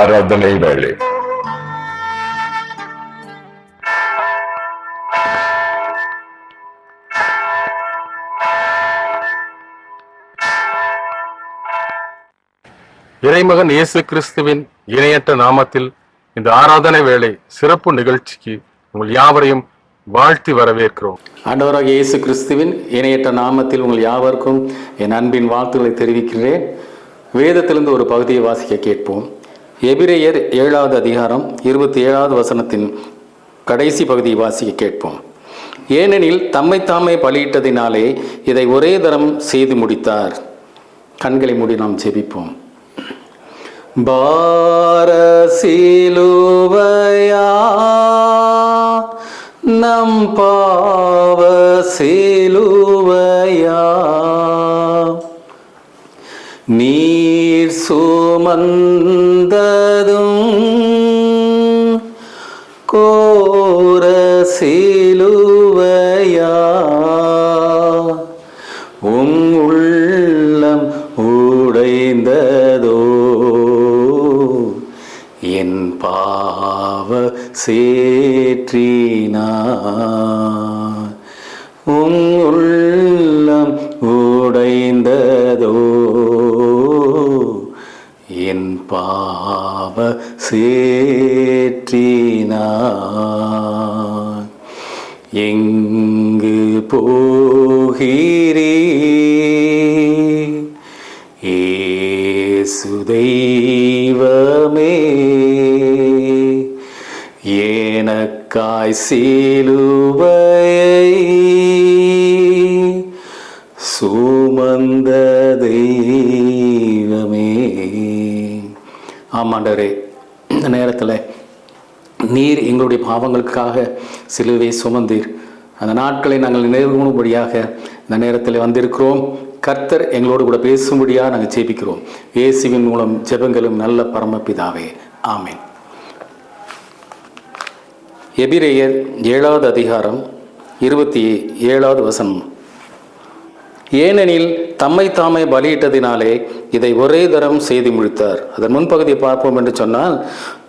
ஆராதனை வேளை இறைமகன் இயேசு கிறிஸ்துவின் இணையற்ற நாமத்தில் இந்த ஆராதனை வேளை சிறப்பு நிகழ்ச்சிக்கு உங்கள் யாவரையும் வாழ்த்தி வரவேற்கிறோம். ஆண்டவராக இயேசு கிறிஸ்துவின் இணையற்ற நாமத்தில் உங்கள் யாவருக்கும் என் அன்பின் வாழ்த்துக்களை தெரிவிக்கிறேன். வேதத்திலிருந்து ஒரு பகுதியை வாசிக்க கேட்போம். எபிரேயர் ஏழாவது அதிகாரம் இருபத்தி ஏழாவது வசனத்தின் கடைசி பகுதியை வாசிக்க கேட்போம். ஏனெனில் தம்மை தாமே பலியிட்டதினாலே இதை ஒரே தரம் செய்து முடித்தார். கண்களை மூடி நாம் ஜெபிப்போம். பாரசிலுவையா நம் பாவ சிலுவையா நீர் சுமந்த பாவ சேற்றினார். உம் உள்ளம் உடைந்ததோ? என் பாவ சேற்றினார். எங்கு போகிறே ஏசு தெய்வமே ஏனக்காய் சீலுவையை சுமந்த தெய்வமே. ஆமாண்டரே இந்த நேரத்தில் நீர் எங்களுடைய பாவங்களுக்காக சிலுவை சுமந்தீர். அந்த நாட்களை நாங்கள் நினைவுபடியாக இந்த நேரத்தில் வந்திருக்கிறோம். கர்த்தர் எங்களோடு கூட பேசும்படியாக நாங்கள் ஜெபிக்கிறோம். இயேசுவின் மூலம் ஜெபங்களும் நல்ல பரமபிதாவே. ஆமேன். எபிரேயர் ஏழாவது அதிகாரம் இருபத்தி ஏழாவது வசனம். ஏனெனில் தம்மை தாமே பலியிட்டதினாலே இதை ஒரே தரம் செய்து முடித்தார் அதன் முன்பகுதியை பார்ப்போம் என்று சொன்னால்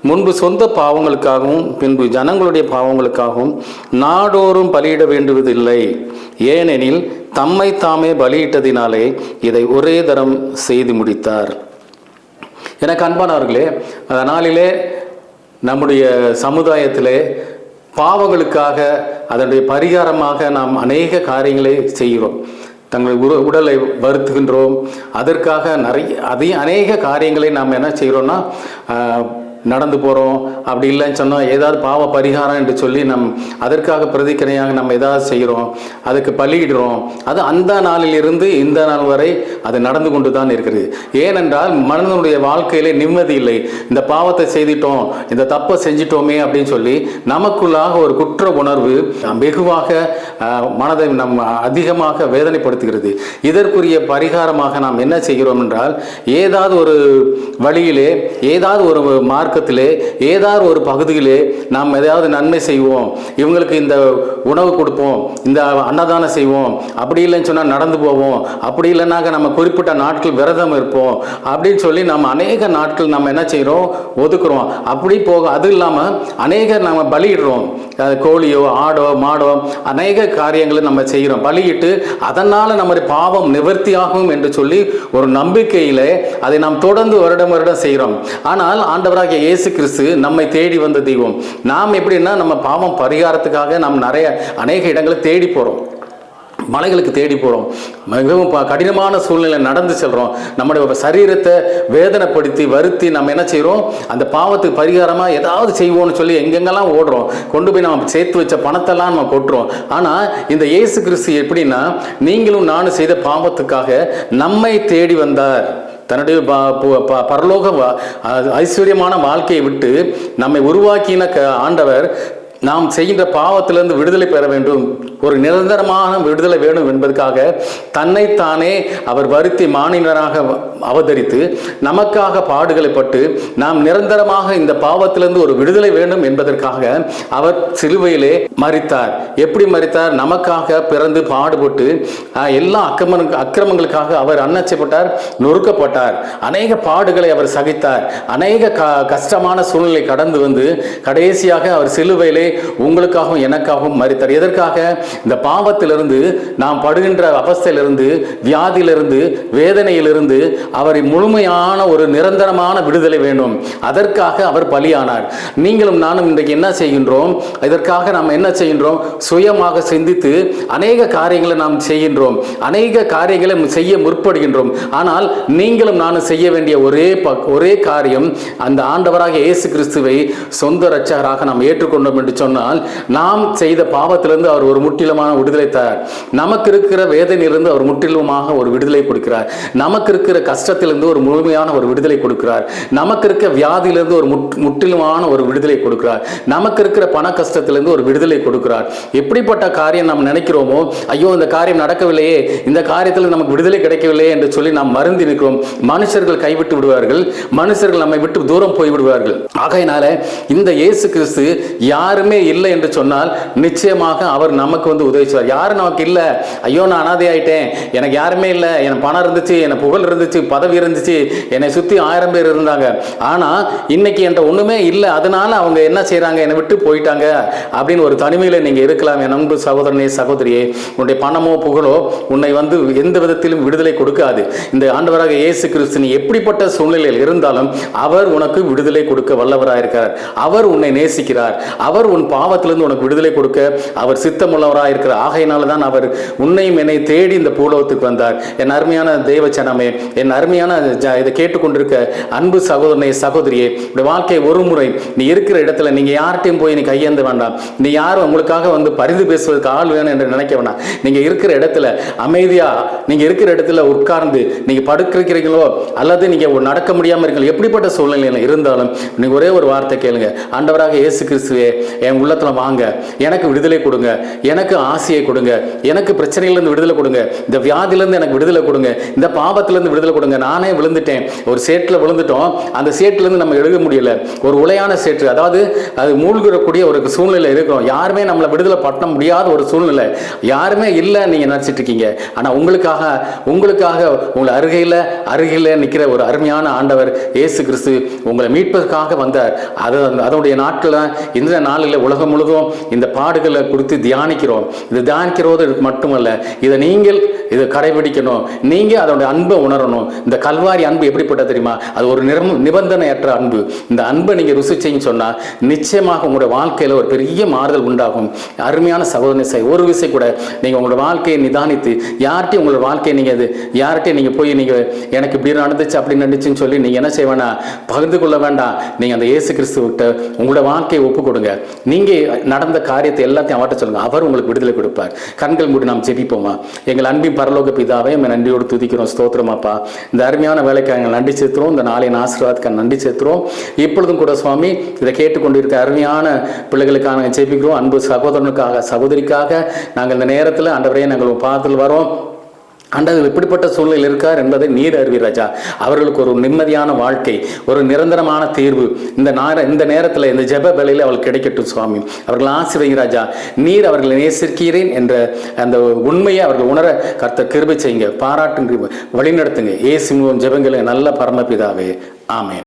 முன்பு சொந்த பாவங்களுக்காகவும் பின்பு ஜனங்களுடைய பாவங்களுக்காகவும் நாடோறும் பலியிட வேண்டுவதில்லை. ஏனெனில் தம்மை தாமே பலியிட்டதினாலே இதை ஒரே தரம் செய்து முடித்தார். எனக்கு அன்பானவர்களே அந்த நாளிலே நம்முடைய சமுதாயத்திலே பாவங்களுக்காக அதனுடைய பரிகாரமாக நாம் அநேக காரியங்களை செய்கிறோம். தங்கள் உரு உடலை வருத்துகின்றோம். அதற்காக நிறைய அதையும் அநேக காரியங்களை நாம் என்ன செய்கிறோன்னா நடந்து போகிறோம் அப்படி இல்லைன்னு சொன்னால் ஏதாவது பாவ பரிகாரம் என்று சொல்லி நம் அதற்காக பிரதிக்கணையாக நம்ம ஏதாவது செய்கிறோம். அதுக்கு பலியிடுறோம். அது அந்த நாளிலிருந்து இந்த நாள் வரை அது நடந்து கொண்டு தான் இருக்கிறது. ஏனென்றால் மனிதனுடைய வாழ்க்கையிலே நிம்மதி இல்லை. இந்த பாவத்தை செய்துட்டோம் இந்த தப்பை செஞ்சிட்டோமே அப்படின்னு சொல்லி நமக்குள்ளாக ஒரு குற்ற உணர்வு வெகுவாக மனதை நம் அதிகமாக வேதனைப்படுத்துகிறது. இதற்குரிய பரிகாரமாக நாம் என்ன செய்கிறோம் என்றால் ஏதாவது ஒரு வழியிலே ஏதாவது ஒரு மார்க் மார்க்கத்திலே ஏதாவது ஒரு பகுதியிலே நாம் ஏதாவது நன்மை செய்வோம் இவங்களுக்கு இந்த உணவு கொடுப்போம் இந்த அன்னதானம் செய்வோம் அப்படி இல்லைன்னு சொன்னால் நடந்து போவோம் அப்படி இல்லைனாக்க நம்ம குறிப்பிட்ட நாட்கள் விரதம் இருப்போம் அப்படின்னு சொல்லி நம்ம அநேக நாட்கள் நம்ம என்ன செய்கிறோம் ஒதுக்குறோம். அப்படி போக அது இல்லாமல் அநேக நம்ம பலியிடுறோம். கோழியோ ஆடோ மாடோ அநேக காரியங்களை நம்ம செய்கிறோம் பலியிட்டு அதனால் நம்முடைய பாவம் நிவர்த்தியாகும் என்று சொல்லி ஒரு நம்பிக்கையிலே அதை நாம் தொடர்ந்து வருடம் வருடம் செய்கிறோம் ஆனால் ஆண்டவராகிய இயேசு கிறிஸ்து நம்மை தேடி வந்த தெய்வம். நாம் எப்படின்னா நம்ம பாவம் பரிகாரத்துக்காக நாம் நிறைய அநேக இடங்களை தேடி போகிறோம் மலைகளுக்கு தேடி போகிறோம் மிகவும் ப- கடினமான சூழ்நிலை நடந்து செல்கிறோம் நம்முடைய சரீரத்தை வேதனைப்படுத்தி வருத்தி நம்ம என்ன செய்கிறோம் அந்த பாவத்துக்கு பரிகாரமாக ஏதாவது செய்வோம்னு சொல்லி எங்கெங்கெல்லாம் ஓடுறோம். கொண்டு போய் நம்ம சேர்த்து வச்ச பணத்தெல்லாம் நம்ம கொட்டுறோம். ஆனால் இந்த இயேசு கிறிஸ்து எப்படின்னா நீங்களும் நானும் செய்த பாவத்துக்காக நம்மை தேடி வந்தார். தன்னுடைய ப- ப- பரலோக ஐஸ்வர்யமான வாழ்க்கையை விட்டு நம்மை உருவாக்கின க- ஆண்டவர் நாம் செய்கின்ற பாவத்திலிருந்து விடுதலை பெற வேண்டும். ஒரு நிரந்தரமான விடுதலை வேணும் என்பதற்காக தன்னைத்தானே அவர் வருத்தி மாநிலராக அவதரித்து நமக்காக பாடுகளை பட்டு நாம் நிரந்தரமாக இந்த பாவத்திலிருந்து ஒரு விடுதலை வேண்டும் என்பதற்காக அவர் சிலுவையிலே மறித்தார் எப்படி மறித்தார் நமக்காக பிறந்து பாடுபட்டு எல்லா அக்கிரம அக்கிரமங்களுக்காக அவர் அன்னச்சப்பட்டார் நொறுக்கப்பட்டார். அநேக பாடுகளை அவர் சகித்தார். அநேக க கஷ்டமான சூழ்நிலை கடந்து வந்து கடைசியாக அவர் சிலுவையிலே உங்களுக்காகவும் எனக்காகவும் மறித்தார். எதற்காக? இந்த பாவத்திலிருந்து நாம் படுகின்ற அவஸ்தையிலிருந்து வியாதியிலிருந்து வேதனையிலிருந்து அவரை முழுமையான ஒரு நிரந்தரமான விடுதலை வேண்டும். அதற்காக அவர் பலியானார். நீங்களும் நானும் இன்றைக்கு என்ன செய்கின்றோம்? இதற்காக நாம் என்ன செய்கின்றோம்? சுயமாக சிந்தித்து அநேக காரியங்களை நாம் செய்கின்றோம். அநேக காரியங்களை செய்ய முற்படுகின்றோம். ஆனால் நீங்களும் நானும் செய்ய வேண்டிய ஒரே ஒரே காரியம் அந்த ஆண்டவராக இயேசு கிறிஸ்துவை சொந்த இரட்சகராக நாம் ஏற்றுக்கொண்டோம் என்று சொன்னால் நாம் செய்த பாவத்திலிருந்து அவர் ஒரு முற்றிலுமான விடுதலை தரார். நமக்கு இருக்கிற வேதனையிலிருந்து அவர் முற்றிலுமாக ஒரு விடுதலை கொடுக்கிறார். நமக்கு இருக்கிற கஷ்டத்திலிருந்து ஒரு முழுமையான ஒரு விடுதலை கொடுக்கிறார். நமக்கு இருக்க வியாதியிலிருந்து ஒரு முற்றிலுமான ஒரு விடுதலை கொடுக்கிறார். நமக்கு இருக்கிற பண கஷ்டத்திலிருந்து ஒரு விடுதலை கொடுக்கிறார். எப்படிப்பட்ட காரியம் நாம் நினைக்கிறோமோ ஐயோ இந்த காரியம் நடக்கவில்லையே இந்த காரியத்தில் நமக்கு விடுதலை கிடைக்கவில்லையே என்று சொல்லி நாம் மருந்து நிற்கிறோம். மனுஷர்கள் கைவிட்டு விடுவார்கள். மனுஷர்கள் நம்மை விட்டு தூரம் போய் விடுவார்கள் ஆகையினால இந்த இயேசு கிறிஸ்து யாருமே யாருமே இல்லை என்று சொன்னால் நிச்சயமாக அவர் நமக்கு வந்து உதவி செய்வார். யாரும் நமக்கு இல்லை. ஐயோ நான் அனாதை ஆயிட்டேன். எனக்கு யாருமே இல்லை. எனக்கு பணம் இருந்துச்சு எனக்கு புகழ் இருந்துச்சு பதவி இருந்துச்சு. என்னை சுற்றி ஆயிரம் பேர் இருந்தாங்க. ஆனால் இன்னைக்கு என்கிட்ட ஒன்றுமே இல்லை. அதனால அவங்க என்ன செய்கிறாங்க என்னை விட்டு போயிட்டாங்க. அப்படின்னு ஒரு தனிமையில் நீங்கள் இருக்கலாம். என் அன்பு சகோதரனே சகோதரியே உன்னுடைய பணமோ புகழோ உன்னை வந்து எந்த விதத்திலும் விடுதலை கொடுக்காது. இந்த ஆண்டவராக இயேசு கிறிஸ்து நீ எப்படிப்பட்ட சூழ்நிலையில் இருந்தாலும் அவர் உனக்கு விடுதலை கொடுக்க வல்லவராக இருக்கிறார் அவர் உன்னை நேசிக்கிறார். அவர் உன்னை உன் பாவத்திலிருந்து உனக்கு விடுதலை கொடுக்க அவர் சித்தமுள்ளவராக இருக்கிற ஆகையினால தான் அவர் உன்னையும் என்னை தேடி இந்த பூலோகத்துக்கு வந்தார். என் அருமையான தெய்வ சனமே என் அருமையான இதை கேட்டுக்கொண்டிருக்க அன்பு சகோதரனே சகோதரியே உடைய வாழ்க்கை ஒரு முறை நீ இருக்கிற இடத்துல நீங்க யார்கிட்டையும் போய் நீ கையேந்த வேண்டாம். நீ யாரும் உங்களுக்காக வந்து பரிந்து பேசுவதற்கு ஆள் வேணும் என்று நினைக்க வேண்டாம். நீங்க இருக்கிற இடத்துல அமைதியா நீங்க இருக்கிற இடத்துல உட்கார்ந்து நீங்க படுக்கிறீங்களோ அல்லது நீங்க ஒரு நடக்க முடியாமல் இருக்கீங்களோ எப்படிப்பட்ட சூழ்நிலையில் இருந்தாலும் நீங்க ஒரே ஒரு வார்த்தை கேளுங்க. ஆண்டவராக இயேசு கிறிஸ்துவே என் உள்ளத்துல வாங்க. எனக்கு விடுதலை கொடுங்க. எனக்கு ஆசையை கொடுங்க. எனக்கு பிரச்சனையிலேருந்து விடுதலை கொடுங்க. இந்த வியாதியிலிருந்து எனக்கு விடுதலை கொடுங்க. இந்த பாவத்திலிருந்து விடுதலை கொடுங்க. நானே விழுந்துட்டேன். ஒரு சேட்டில் விழுந்துட்டோம். அந்த சேட்டிலேருந்து நம்ம எழுத முடியல. ஒரு உலையான சேற்று. அதாவது அது மூழ்கிடக்கூடிய ஒரு சூழ்நிலை இருக்கிறோம். யாருமே நம்மளை விடுதலை பண்ண முடியாத ஒரு சூழ்நிலை. யாருமே இல்லை நீங்க நினைச்சிட்டு இருக்கீங்க. ஆனா உங்களுக்காக உங்களுக்காக உங்களை அருகையில் அருகில் நிற்கிற ஒரு அருமையான ஆண்டவர் இயேசு கிறிஸ்து உங்களை மீட்பதற்காக வந்தார். அது அதனுடைய நாட்களில் இந்த நாளில் உலகம் முழுதும் இந்த பாடுகளை குறித்து தியானிக்கிறோம். இது தியானிக்கிறது மட்டுமல்ல இதை நீங்கள் இதை கடைபிடிக்கணும். நீங்கள் அதோட அன்பை உணரணும். இந்த கல்வாரி அன்பு எப்படிப்பட்ட தெரியுமா? அது ஒரு நிரம் நிபந்தனையற்ற அன்பு. இந்த அன்பை நீங்கள் ருசிச்சின்னு சொன்னா நிச்சயமாக உங்களுடைய வாழ்க்கையில ஒரு பெரிய மாறுதல் உண்டாகும். அருமையான சகோதரனை செய் ஒரு விஷயம் கூட நீங்க உங்களோட வாழ்க்கையை நிதானித்து யார்கிட்டயும் உங்களோட வாழ்க்கையை நீங்கள் அது யார்கிட்டயும் நீங்கள் போய் நீங்கள் எனக்கு இப்படி நடந்துச்சு அப்படி நடந்துச்சுன்னு சொல்லி நீங்க என்ன செய்ய பகிர்ந்து கொள்ள வேண்டாம். நீங்கள் அந்த இயேசு கிறிஸ்துவிட்ட உங்களோட வாழ்க்கையை ஒப்பு கொடுங்க. நீங்கள் நடந்த காரியத்தை எல்லாத்தையும் அவர்கிட்ட சொல்லுங்கள் அவர் உங்களுக்கு விடுதலை கொடுப்பார். கண்கள் மூடி நாம் ஜெபிப்போமா? எங்கள் அன்பின் பரலோக பிதாவை நம்ம நன்றியோடு துதிக்கிறோம் ஸ்தோத்திரமாப்பா. இந்த அருமையான வேலைக்கு நாங்கள் நன்றி சேர்த்துறோம் இந்த நாளின் ஆசீர்வாதத்துக்கு நன்றி சேர்த்துறோம் இப்பொழுதும் கூட சுவாமி இதை கேட்டுக்கொண்டிருக்க அருமையான பிள்ளைகளுக்காக நாங்கள் ஜெபிக்கிறோம். அன்பு சகோதரனுக்காக சகோதரிக்காக நாங்கள் இந்த நேரத்தில் ஆண்டவரே நாங்கள் பாதத்தில் வரோம். ஆண்டவர் எப்படிப்பட்ட சூழ்நிலையில் இருக்கார் என்பதை நீர் அருவி ராஜா. அவர்களுக்கு ஒரு நிம்மதியான வாழ்க்கை ஒரு நிரந்தரமான தீர்வு. இந்த நேர இந்த நேரத்தில் இந்த ஜெப வேலையில் அவள் கிடைக்கட்டும் சுவாமி. அவர்கள் ஆசிரியர் ராஜா. நீர் அவர்களை நேசிக்கிறேன் என்ற அந்த உண்மையை அவர்கள் உணர கர்த்தர் கிருபை செய்யுங்க. பாராட்டு வழிநடத்துங்க. ஏசு ஜெபங்களை நல்ல பரமபிதாவே. ஆமே